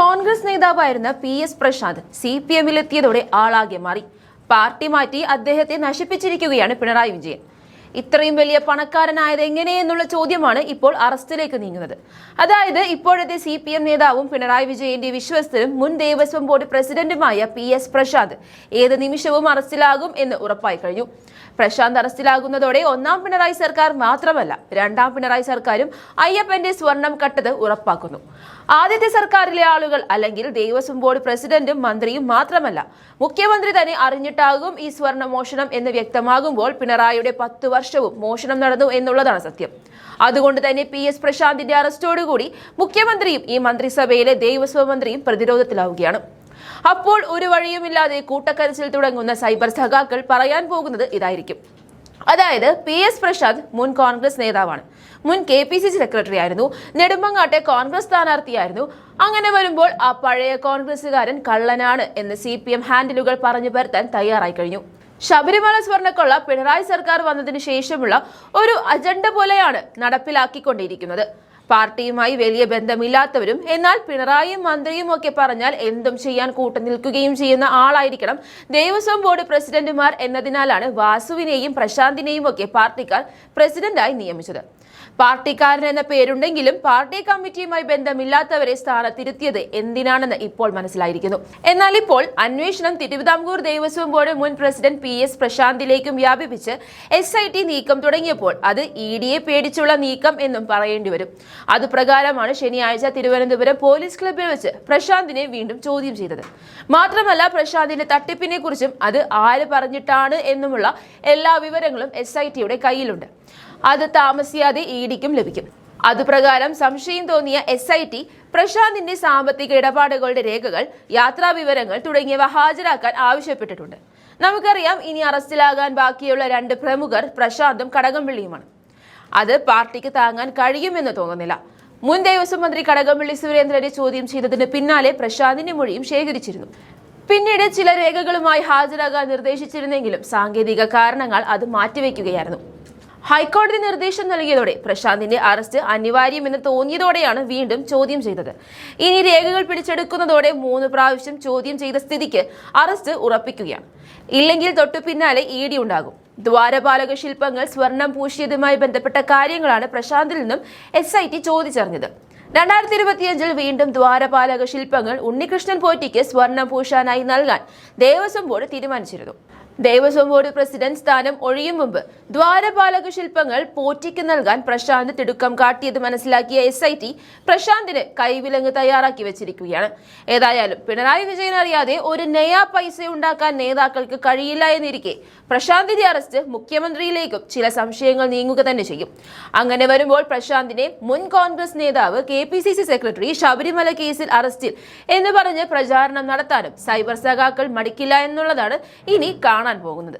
കോൺഗ്രസ് നേതാവായിരുന്ന P S Prashanth C P എമ്മിലെത്തിയതോടെ ആളാകെ മാറി. പാർട്ടി മാറ്റി അദ്ദേഹത്തെ നശിപ്പിച്ചിരിക്കുകയാണ് പിണറായി വിജയൻ. ഇത്രയും വലിയ പണക്കാരനായത് എങ്ങനെയെന്നുള്ള ചോദ്യമാണ് ഇപ്പോൾ അറസ്റ്റിലേക്ക് നീങ്ങുന്നത്. അതായത് ഇപ്പോഴത്തെ സി പി എം നേതാവും പിണറായി വിജയന്റെ വിശ്വസ്തരും മുൻ ദേവസ്വം ബോർഡ് പ്രസിഡന്റുമായ പി എസ് പ്രശാന്ത് ഏത് നിമിഷവും അറസ്റ്റിലാകും എന്ന് ഉറപ്പായി കഴിഞ്ഞു. പ്രശാന്ത് അറസ്റ്റിലാകുന്നതോടെ ഒന്നാം പിണറായി സർക്കാർ മാത്രമല്ല രണ്ടാം പിണറായി സർക്കാരും അയ്യപ്പന്റെ സ്വർണം കട്ടത് ഉറപ്പാക്കുന്നു. ആദ്യത്തെ സർക്കാരിലെ ആളുകൾ അല്ലെങ്കിൽ ദേവസ്വം ബോർഡ് പ്രസിഡന്റും മന്ത്രിയും മാത്രമല്ല മുഖ്യമന്ത്രി തന്നെ അറിഞ്ഞിട്ടാകും ഈ സ്വർണ മോഷണം എന്ന് വ്യക്തമാകുമ്പോൾ പിണറായിയുടെ പത്ത് വർഷവും മോഷണം നടന്നു എന്നുള്ളതാണ് സത്യം. അതുകൊണ്ട് തന്നെ പി എസ് പ്രശാന്തിന്റെ അറസ്റ്റോടുകൂടി മുഖ്യമന്ത്രിയും ഈ മന്ത്രിസഭയിലെ ദേവസ്വം മന്ത്രിയും പ്രതിരോധത്തിലാവുകയാണ്. അപ്പോൾ ഒരു വഴിയുമില്ലാതെ കൂട്ടക്കരച്ചിൽ തുടങ്ങുന്ന സൈബർ സഖാക്കൾ പറയാൻ പോകുന്നത് ഇതായിരിക്കും. അതായത് പി എസ് പ്രശാന്ത് മുൻ കോൺഗ്രസ് നേതാവാണ്. മുൻ K P C C secretary ആയിരുന്നു. നെടുമ്പങ്ങാട്ടെ കോൺഗ്രസ് സ്ഥാനാർത്ഥിയായിരുന്നു. അങ്ങനെ വരുമ്പോൾ ആ പഴയ കോൺഗ്രസുകാരൻ കള്ളനാണ് എന്ന് സി പി എം ഹാൻഡിലുകൾ പറഞ്ഞു പരത്താൻ തയ്യാറായി കഴിഞ്ഞു. ശബരിമല സ്വർണക്കൊള്ള പിണറായി സർക്കാർ വന്നതിന് ശേഷമുള്ള ഒരു അജണ്ട പോലെയാണ് നടപ്പിലാക്കിക്കൊണ്ടിരിക്കുന്നത്. പാർട്ടിയുമായി വലിയ ബന്ധമില്ലാത്തവരും എന്നാൽ പിണറായിയും മന്ത്രിയും ഒക്കെ പറഞ്ഞാൽ എന്തും ചെയ്യാൻ കൂട്ടുനിൽക്കുകയും ചെയ്യുന്ന ആളായിരിക്കണം ദേവസ്വം ബോർഡ് പ്രസിഡന്റുമാർ എന്നതിനാലാണ് വാസുവിനെയും പ്രശാന്തിനെയും ഒക്കെ പാർട്ടിക്കാർ പ്രസിഡന്റായി നിയമിച്ചത്. പാർട്ടിക്കാരൻ എന്ന പേരുണ്ടെങ്കിലും പാർട്ടി കമ്മിറ്റിയുമായി ബന്ധമില്ലാത്തവരെ സ്ഥാനത്തിരുത്തിയത് എന്തിനാണെന്ന് ഇപ്പോൾ മനസ്സിലായിരിക്കുന്നു. എന്നാൽ ഇപ്പോൾ അന്വേഷണം തിരുവിതാംകൂർ ദേവസ്വം ബോർഡ് മുൻ പ്രസിഡന്റ് പി എസ് പ്രശാന്തിലേക്കും വ്യാപിപ്പിച്ച് എസ് ഐ ടി നീക്കം തുടങ്ങിയപ്പോൾ അത് ഇ ഡിയെ പേടിച്ചുള്ള നീക്കം എന്നും പറയേണ്ടി വരും. അതുപ്രകാരമാണ് ശനിയാഴ്ച തിരുവനന്തപുരം പോലീസ് ക്ലബിൽ വെച്ച് പ്രശാന്തിനെ വീണ്ടും ചോദ്യം ചെയ്തത്. മാത്രമല്ല പ്രശാന്തിന്റെ തട്ടിപ്പിനെ കുറിച്ചും അത് ആര് പറഞ്ഞിട്ടാണ് എന്നുമുള്ള എല്ലാ വിവരങ്ങളും എസ് ഐ ടിയുടെ കയ്യിലുണ്ട്. അത് താമസിയാതെ ഇ ഡിക്കും ലഭിക്കും. അതുപ്രകാരം സംശയം തോന്നിയ എസ് ഐ ടി പ്രശാന്തിന്റെ സാമ്പത്തിക ഇടപാടുകളുടെ രേഖകൾ യാത്രാ വിവരങ്ങൾ തുടങ്ങിയവ ഹാജരാക്കാൻ ആവശ്യപ്പെട്ടിട്ടുണ്ട്. നമുക്കറിയാം ഇനി അറസ്റ്റിലാകാൻ ബാക്കിയുള്ള രണ്ട് പ്രമുഖർ പ്രശാന്തും കടകംപള്ളിയുമാണ്. അത് പാർട്ടിക്ക് താങ്ങാൻ കഴിയുമെന്ന് തോന്നുന്നില്ല. മുൻ ദേവസ്വം മന്ത്രി കടകംപള്ളി സുരേന്ദ്രനെ ചോദ്യം ചെയ്തതിന് പിന്നാലെ പ്രശാന്തിന്റെ മൊഴിയും ശേഖരിച്ചിരുന്നു. പിന്നീട് ചില രേഖകളുമായി ഹാജരാകാൻ നിർദ്ദേശിച്ചിരുന്നെങ്കിലും സാങ്കേതിക കാരണങ്ങൾ അത് മാറ്റിവെക്കുകയായിരുന്നു. ഹൈക്കോടതി നിർദ്ദേശം നൽകിയതോടെ പ്രശാന്തിന്റെ അറസ്റ്റ് അനിവാര്യമെന്ന് തോന്നിയതോടെയാണ് വീണ്ടും ചോദ്യം ചെയ്തത്. ഇനി രേഖകൾ പിടിച്ചെടുക്കുന്നതോടെ മൂന്ന് പ്രാവശ്യം ചോദ്യം ചെയ്ത സ്ഥിതിക്ക് അറസ്റ്റ് ഉറപ്പിക്കുകയാണ്. ഇല്ലെങ്കിൽ തൊട്ടു പിന്നാലെ ഇ ഡി ഉണ്ടാകും. ദ്വാരപാലക ശില്പങ്ങൾ സ്വർണം പൂശിയതുമായി ബന്ധപ്പെട്ട കാര്യങ്ങളാണ് പ്രശാന്തിൽ നിന്നും എസ് ഐ ടി ചോദിച്ചറിഞ്ഞത്. രണ്ടായിരത്തി ഇരുപത്തിയഞ്ചിൽ വീണ്ടും ദ്വാരപാലക ശില്പങ്ങൾ ഉണ്ണികൃഷ്ണൻ പോറ്റിക്ക് സ്വർണം പൂശാനായി നൽകാൻ ദേവസ്വം ബോർഡ് തീരുമാനിച്ചിരുന്നു. ദേവസ്വം ബോർഡ് പ്രസിഡന്റ് സ്ഥാനം ഒഴിയും മുമ്പ് ദ്വാരപാലക ശില്പങ്ങൾ പോറ്റിക്ക് നൽകാൻ പ്രശാന്ത് തിടുക്കം കാട്ടിയത് മനസ്സിലാക്കിയ എസ് ഐ ടി പ്രശാന്തിന് കൈവിലങ്ങ് തയ്യാറാക്കി വെച്ചിരിക്കുകയാണ്. ഏതായാലും പിണറായി വിജയൻ അറിയാതെ ഒരു നയാ പൈസ ഉണ്ടാക്കാൻ നേതാക്കൾക്ക് കഴിയില്ല എന്നിരിക്കെ പ്രശാന്തിന്റെ അറസ്റ്റ് മുഖ്യമന്ത്രിയിലേക്കും ചില സംശയങ്ങൾ നീങ്ങുക തന്നെ ചെയ്യും. അങ്ങനെ വരുമ്പോൾ പ്രശാന്തിനെ മുൻ കോൺഗ്രസ് നേതാവ് K P C C secretary Sabarimala കേസിൽ അറസ്റ്റിൽ എന്ന് പറഞ്ഞ് പ്രചാരണം നടത്താനും സൈബർ സഖാക്കൾ മടിക്കില്ല എന്നുള്ളതാണ് ഇനി കാണാൻ പോകുന്നത്